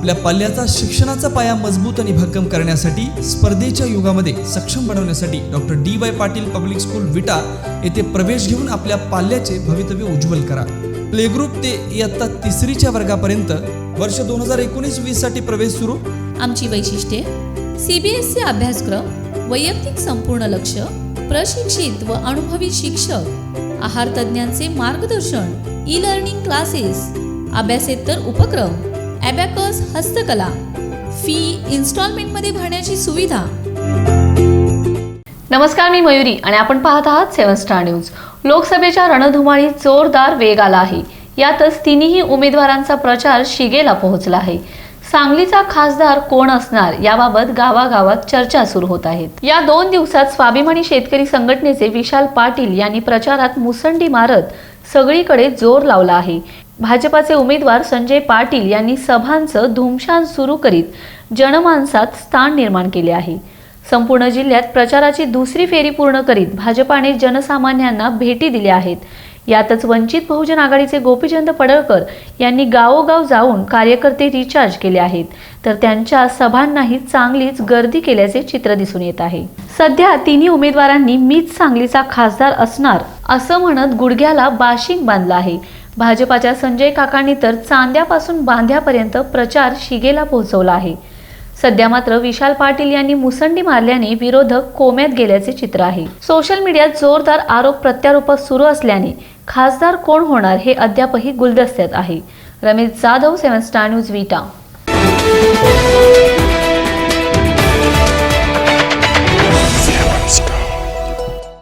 आपल्या पाल्याचा शिक्षणाचा पाया मजबूत आणि भक्कम करण्यासाठी स्पर्धेच्या युगामध्ये सक्षम बनवण्यासाठी doctor D Y Patil public school Vita येथे प्रवेश घेऊन आपल्या पाल्याचे भवितव्य उज्ज्वल करा. प्लेग्रुप ते इयत्ता तिसरीच्या वर्गापर्यंत वर्ष दोन हजार एकोणीस वीससाठी प्रवेश सुरू. आमची वैशिष्ट्ये सीबीएसई अभ्यासक्रम वैयक्तिक संपूर्ण लक्ष प्रशिक्षित व अनुभवी शिक्षक आहार तज्ज्ञांचे मार्गदर्शन ई लर्निंग क्लासेस अभ्यासेतर उपक्रम ॲबॅकस हस्तकला. फी इन्स्टॉलमेंटमध्ये भरण्याची सुविधा. नमस्कार मी मयुरी आणि आपण पाहत आहात सेवन स्टार न्यूज. लोकसभेच्या रणधुमाळीत जोरदार वेग आला आहे. यातच तिन्ही उमेदवारांचा प्रचार शिगेला पोहोचला आहे. सांगलीचा खासदार कोण असणार याबाबत गावागावात चर्चा सुरू होत आहेत. या दोन दिवसात स्वाभिमानी शेतकरी संघटनेचे विशाल पाटील यांनी प्रचारात मुसंडी मारत सगळीकडे जोर लावला आहे. भाजपाचे उमेदवार संजय पाटील यांनी सभांचं धुमशान सुरू करीत जनमानसात स्थान निर्माण केले आहे. संपूर्ण जिल्ह्यात प्रचाराची दुसरी फेरी पूर्ण करीत भाजपाने जनसामान्यांना भेटी दिल्या आहेत. यातच वंचित बहुजन आघाडीचे गोपीचंद पडळकर यांनी गावोगाव जाऊन कार्यकर्ते रिचार्ज केले आहेत. तर त्यांच्या सभांनाही चांगलीच गर्दी केल्याचे चित्र दिसून येत आहे. सध्या तिन्ही उमेदवारांनी मीच सांगलीचा खासदार असणार असं म्हणत गुडघ्याला बाशिंग बांधला आहे. भाजपाच्या संजय काकांनी तर चांद्यापासून बांध्यापर्यंत प्रचार शिगेला पोहोचवला आहे. सध्या मात्र विशाल पाटील यांनी मुसंडी मारल्याने विरोधक कोम्यात गेल्याचे चित्र आहे. सोशल मीडियात जोरदार आरोप प्रत्यारोप सुरू असल्याने खासदार कोण होणार हे अद्यापही गुलदस्त्यात आहे. Ramesh Jadhav seven star news Vita.